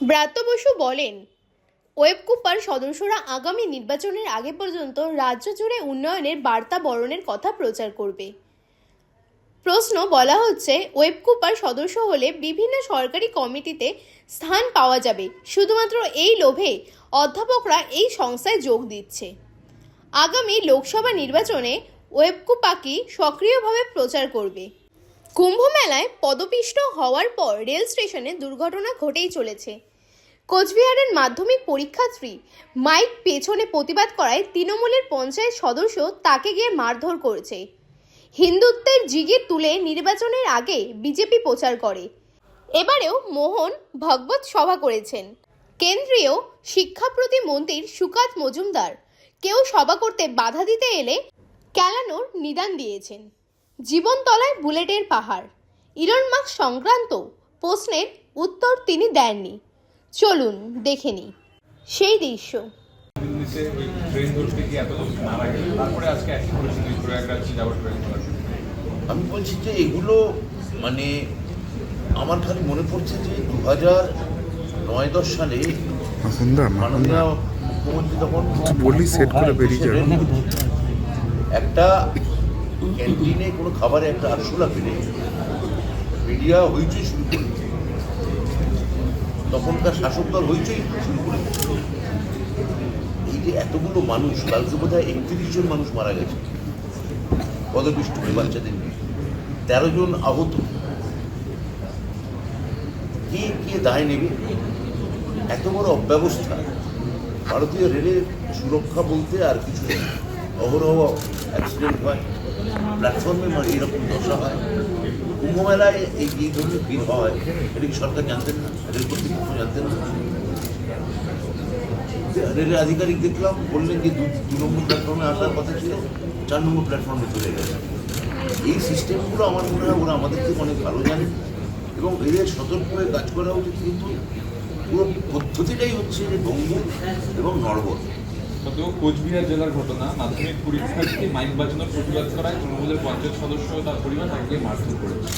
ব্রাত্য বসু বলেন ওয়েবকুপার সদস্যরা আগামী নির্বাচনের আগে পর্যন্ত রাজ্য জুড়ে উন্নয়নের বার্তা বরণের কথা প্রচার করবে। প্রশ্ন বলা হচ্ছে ওয়েবকুপার সদস্য হলে বিভিন্ন সরকারি কমিটিতে স্থান পাওয়া যাবে। শুধুমাত্র এই লোভে অধ্যাপকরা এই সংস্থায় যোগ দিচ্ছে। আগামী লোকসভা নির্বাচনে ওয়েবকুপাকি সক্রিয়ভাবে প্রচার করবে? কুম্ভ মেলায় পদপিষ্ট হওয়ার পর রেল স্টেশনে দুর্ঘটনা ঘটেই চলেছে। কোচবিহারের মাধ্যমিক পরীক্ষার্থী মাইক পেছনে প্রতিবাদ করায় তৃণমূলের পঞ্চায়েত সদস্য তাকে গিয়ে মারধর করেছে। হিন্দুত্বের জিগির তুলে নির্বাচনের আগে বিজেপি প্রচার করে। এবারেও মোহন ভগবত সভা করেছেন। কেন্দ্রীয় শিক্ষা প্রতিমন্ত্রীর সুকাত মজুমদার কেউ সভা করতে বাধা দিতে এলে ক্যালানোর নিদান দিয়েছেন। জীবনতলায় বুলেটের পাহাড়। ইলন মার্কস সংক্রান্ত প্রশ্নের উত্তর তিনি দেননি। চলুন দেখে নিই। সেই দৃশ্য। আমি বলছি যে এগুলো মানে আমার খালি মনে পড়ছে যে দু হাজার নয় দশ সালে মুখ্যমন্ত্রী তখন একটা ক্যান্টিনে কোনো খাবারে একটা আরশোলা পেলে মিডিয়া হইচই শুরু করে তখনকার শাসক দল হইচই শুরু করে এই যে এতগুলো মানুষ কালকে বোধ হয় একত্রিশ জন মানুষ মারা গেছে, পদপিষ্ট বাচ্চাদের তেরো জন আহত। কে কে দায় নেবে? এত বড় অব্যবস্থা। ভারতীয় রেলের সুরক্ষা বলতে আর কিছু নেই। অহরহ অ্যাক্সিডেন্ট হয়। প্ল্যাটফর্মে মানে এরকম দশা হয়। কুম্ভ মেলায় এই এই ধরনের ভিড় হয়, এটা কি সরকার জানতেন না? রেল কর্তৃপক্ষ জানতেন না? রেলের আধিকারিক দেখলাম, বললেন যে দু নম্বর প্ল্যাটফর্মে আসার কথা ছিল, চার নম্বর প্ল্যাটফর্মে চলে গেছে। এই সিস্টেমগুলো আমার মনে হয় ওরা আমাদের থেকে অনেক ভালো জানে এবং এদের সতর্ক হয়ে কাজ করা উচিত। কিন্তু পুরো পদ্ধতিটাই হচ্ছে যে ভঙ্গুর এবং নড়বড়। গত কোচবিহার জেলার ঘটনা, মাধ্যমিক পরীক্ষার্থী মাইক বাজানোর প্রতিবাদ করায় তৃণমূলের পঞ্চায়েত সদস্য তার পরিবার তাকে মারধর করেছে।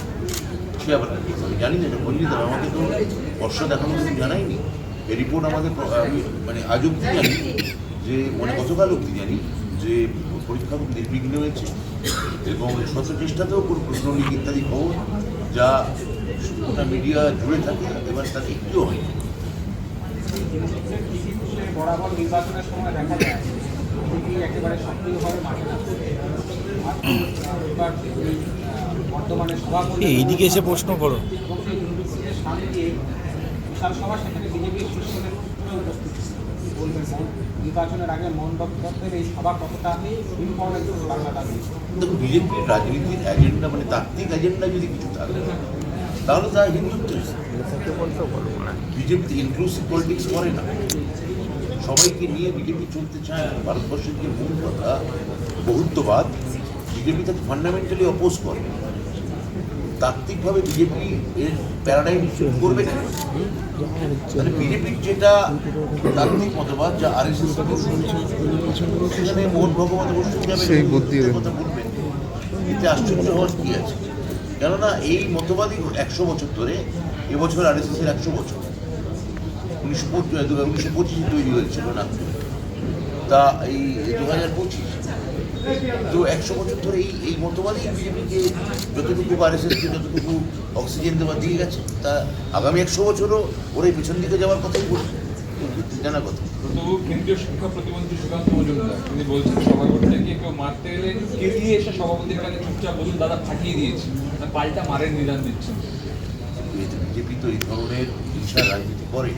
সে আবার জানি বললি তো দেখানো রিপোর্ট আমাদের মানে আজ জানি যে মানে জানি যে, পরীক্ষা হয়েছে এবং কোনো ইত্যাদি খবর যা মিডিয়া জুড়ে থাকে, এবার তাতে একটুও হয়নি বরাবর নির্বাচনের সময় দেখা যায় একেবারে সক্রিয়ভাবে মাঠে বর্তমানে সভাপতি এইদিকে এসে প্রশ্ন করো। সামনে দিয়ে বিশাল সভা সেখানে বিজেপির শীর্ষ নেতৃত্ব উপস্থিত বলবেন নির্বাচনের আগে এই সভা কতটা ইম্পর্টেন্ট বাংলা দাবি দেখুন বিজেপির রাজনীতির এজেন্ডা মানে তাত্ত্বিক এজেন্ডা যদি কিছু থাকে তাহলে তা হিন্দুত্ব বিজেপি ইনক্লুসিভ পলিটিক্স করে না। সবাইকে নিয়ে বিজেপি চলতে চায় না। ভারতবর্ষের যে মূল কথা বহুত্ববাদ বিজেপি তাকে ফান্ডামেন্টালি অপোজ করে। তাত্ত্বিকভাবে বিজেপি এর প্যারাডাইম করবে না মানে বিজেপির যেটা তাত্ত্বিক মতবাদ যা আর এস এস সেখানে মোহন ভগবত বসু যাবে। কথা বলবেন এতে আশ্চর্য হওয়ার কি আছে? কেননা এই মতবাদই একশো বছর ধরে, এবছর আর এস এর একশো বছর। উনিশশো উনিশশো পঁচিশে তৈরি হয়েছিল না। তা এই দু হাজার পঁচিশ। তো একশো বছর ধরে এই এই মতবাদই বিজেপিকে যতটুকু আর এস এসকে যতটুকু অক্সিজেন দেওয়া দিয়ে গেছে, তা আগামী একশো বছরও ওরা এই পেছন দিকে যাওয়ার কথাই বলছে। জানা কথা তবু কেন্দ্রীয় শিক্ষা প্রতিমন্ত্রী সুকান্ত মজুমদার তিনি বলছেন কেউ মারতে কেলিয়ে এসে সভাপতির কাছে চুপচাপ বলুন দাদা ফাটিয়ে দিয়েছে। পাল্টা মারের নিদান দিচ্ছেন। বিজেপি তো এই ধরনের রাজনীতি করে।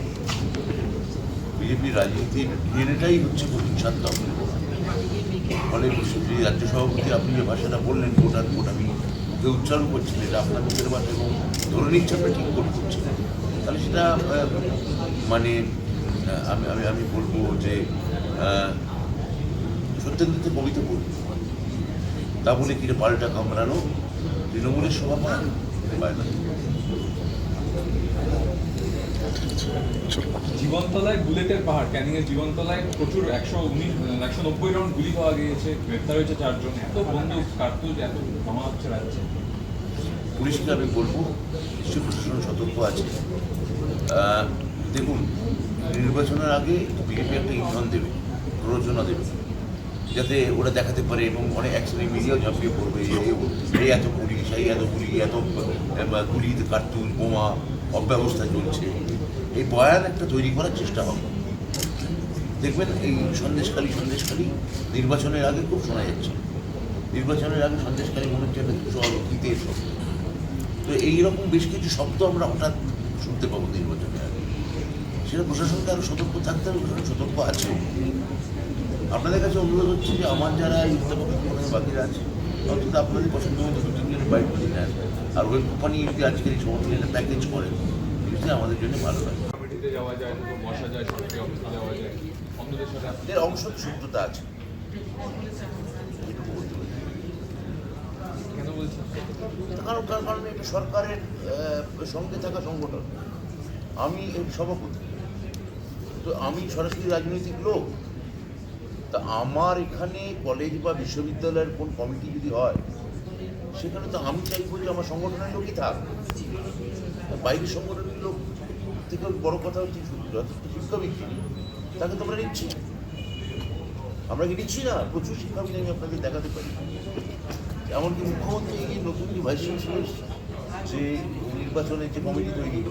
বিজেপির রাজনীতির ডিএনএটাই হচ্ছে ফলে রাজ্য সভাপতি আপনি যে ভাষাটা বললেন ভোটার ভোট আমি মুখে উচ্চারণ করছেন এটা আপনার মুখের ভাষা এবং ধরে নিচ্ছে আপনি ঠিক করে করছেন তাহলে সেটা মানে আমি আমি আমি বলব যে সত্যেন্দ্রতে কবিতা বলব তা বলে কি রে পাল্টা কামড়ানো? তৃণমূলের সভা পায় পায় না। জীবনতলায় বুলেটের পাহাড় ক্যানিং এর জীবনতলায় প্রচুর একশো উনিশ একশো নব্বই রাউন্ড গুলি পাওয়া গিয়েছে গ্রেপ্তার হয়েছে চারজন। এত বন্দুক কার্তুজ এত জমা হচ্ছে রাজ্যে। পুলিশকে আমি বলব নিশ্চয়ই প্রশাসন সতর্ক আছে। আহ, দেখুন, নির্বাচনের আগে বিজেপি একটা ইন্ধন দেবে, প্ররোচনা দেবে, যাতে ওরা দেখাতে পারে এবং অনেক একসাথে মিডিয়াও ঝাঁপিয়ে পড়বে। এই- এত পুলিশ এই এত গুলি এত গুলি কার্তুজ বোমা, অব্যবস্থা চলছে। এই বয়ান একটা তৈরি করার চেষ্টা হবে। দেখবেন এই সন্দেশখালী সন্দেশখালী নির্বাচনের আগে খুব শোনা যাচ্ছে। নির্বাচনের আগে সন্দেশকালী মনে হচ্ছে একটা শব্দ। তো এইরকম বেশ কিছু শব্দ আমরা হঠাৎ শুনতে পাবো নির্বাচনের আগে সেটা প্রশাসনকে আরও সতর্ক থাকতে হবে প্রশাসন সতর্ক আছে। আপনাদের কাছে অনুরোধ হচ্ছে যে আমার যারা মনে বাকিরা আছে অন্তত আপনাদের পছন্দ মতো দু তিন তিনজনের বাইক নিয়ে নেন আর ওই কোম্পানি যদি আজকের এই সমস্ত প্যাকেজ করে জিনিসটা আমাদের জন্য ভালো হয়। যাওয়া যায় বসা যায় সরকারি অফিসে যাওয়া যায়। অন্যদের সাথে এর অংশ সত্যতা আছে। কারণ কারণে এটা সরকারের সঙ্গে থাকা সংগঠন। আমি সভাপতি। তো আমি সরাসরি রাজনৈতিক লোক, তা আমার এখানে কলেজ বা বিশ্ববিদ্যালয়ের কোন কমিটি যদি হয়, সেখানে তো আমি চাইব যে আমার সংগঠনের লোকই থাক। বাইরের সংগঠনের লোক থেকে বড় কথা হচ্ছে শিক্ষাবিদ যিনি তাকে তো আমরা নিচ্ছি। আমরা কি নিচ্ছি না? প্রচুর শিক্ষাবিদ আমি আপনাদের দেখাতে পারি। এমনকি মুখ্যমন্ত্রী নতুন যে ভাইস চ্যান্সেলর যে নির্বাচনের যে কমিটি তৈরি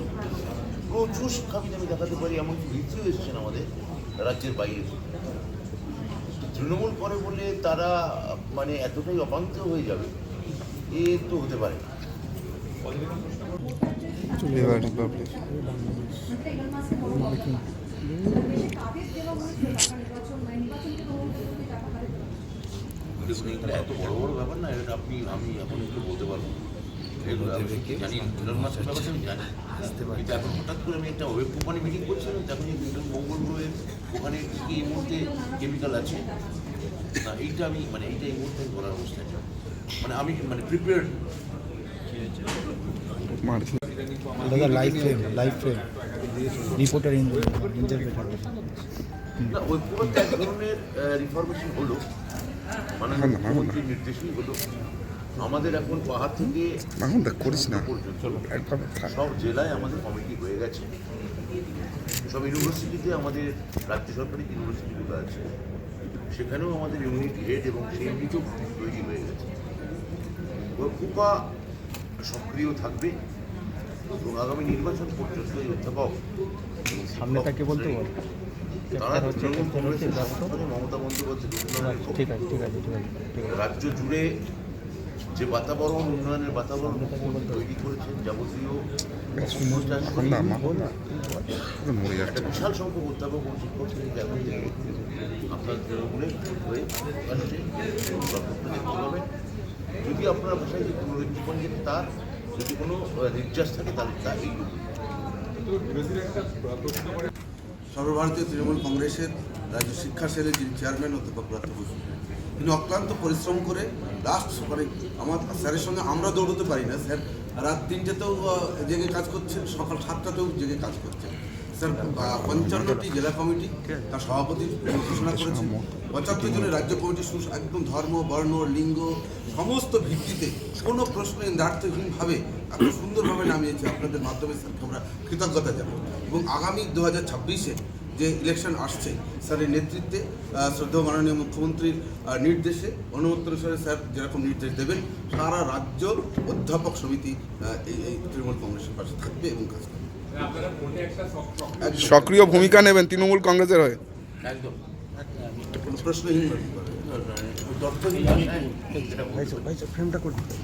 প্রচুর শিক্ষাবিদ আমি দেখাতে পারি, এমনকি ভিত্তিও এসেছেন আমাদের রাজ্যের বাইরে। তৃণমূল করে বলে তারা মানে এতটাই অপান্ত হয়ে যাবে, এ তো হতে পারে এত বড় বড় ব্যাপার না, এটা আপনি, আমি এখন এগুলো বলতে পারব এখন হঠাৎ করে আমি একটা ওয়েব কোম্পানি মিটিং করছিলাম তখন এই ইলন মঙ্গল গ্রহের ওখানে কি এই মুহূর্তে কেমিক্যাল আছে? না এইটা আমি মানে এইটা এই মুহূর্তে আমি করার অবস্থায় মানে আমি মানে প্রিপেয়ার্ড মারছে। দাদা live frame live frame reporter interpreter না ওই পুরো এক ধরনের রিফরমেশন হলো মানে নির্দেশই হলো। আমাদের এখন পাহাড় থেকে দেখ করিস না। সব জেলায় আমাদের কমিটি হয়ে গেছে। সব ইউনিভার্সিটিতে আমাদের রাজ্য সরকারি ইউনিভার্সিটিগুলো আছে। সেখানেও আমাদের ইউনিট হেড এবং ইউনিটও তৈরি হয়ে গেছে। কুপা সক্রিয় থাকবে। এবং আগামী নির্বাচন পর্যন্ত এই অধ্যাপক সামনে তাকে বলতে বল। তারা তৃণমূল কংগ্রেসের মমতা বন্দ্যোপাধ্যায়। ঠিক আছে ঠিক আছে ঠিক আছে ঠিক আছে। রাজ্য জুড়ে যে বাতাবরণ উন্নয়নের বাতাবরণ মুখ্যমন্ত্রী তৈরি করেছেন যাবতীয় একটা বিশাল সংখ্যক অধ্যাপক ও শিক্ষক শ্রেণীকে এখন থেকে আপনার তৃণমূলে হয়ে আসছে দেখতে পাবেন। যদি আপনার ভাষায় যে পুনরুজ্জীবন যে তার যদি কোনো নির্যাস থাকে তাহলে তা একটা সর্বভারতীয় তৃণমূল কংগ্রেসের রাজ্য শিক্ষা সেলের যিনি চেয়ারম্যান অধ্যাপক বসু, তিনি অক্লান্ত পরিশ্রম করে লাস্ট মানে আমার স্যারের সঙ্গে আমরা দৌড়তে পারি না, স্যার রাত তিনটেতেও জেগে কাজ করছেন, সকাল সাতটাতেও জেগে কাজ করছেন। স্যার পঞ্চান্নটি জেলা কমিটি, তার সভাপতি ঘোষণা করেছেন। পঁচাত্তর জনের রাজ্য কমিটি একদম ধর্ম, বর্ণ, লিঙ্গ, সমস্ত ভিত্তিতে কোনো প্রশ্ন দ্বার্থহীনভাবে এত সুন্দরভাবে নামিয়েছে। আপনাদের মাধ্যমে স্যারকে আমরা কৃতজ্ঞতা জানাই। এবং আগামী দু হাজার ছাব্বিশে যে ইলেকশন আসছে স্যারের নেতৃত্বে আহ, শ্রদ্ধেয় মাননীয় মুখ্যমন্ত্রীর নির্দেশে অনুমতি অনুসারে স্যার যেরকম নির্দেশ দেবেন সারা রাজ্য অধ্যাপক সমিতি এই এই তৃণমূল কংগ্রেসের পাশে থাকবে এবং কাজ করবে সক্রিয় ভূমিকা নেবেন তৃণমূল কংগ্রেসের হয়ে একদম কোনো প্রশ্নহীন তথ্যহীন ফ্রেমটা করে দিতে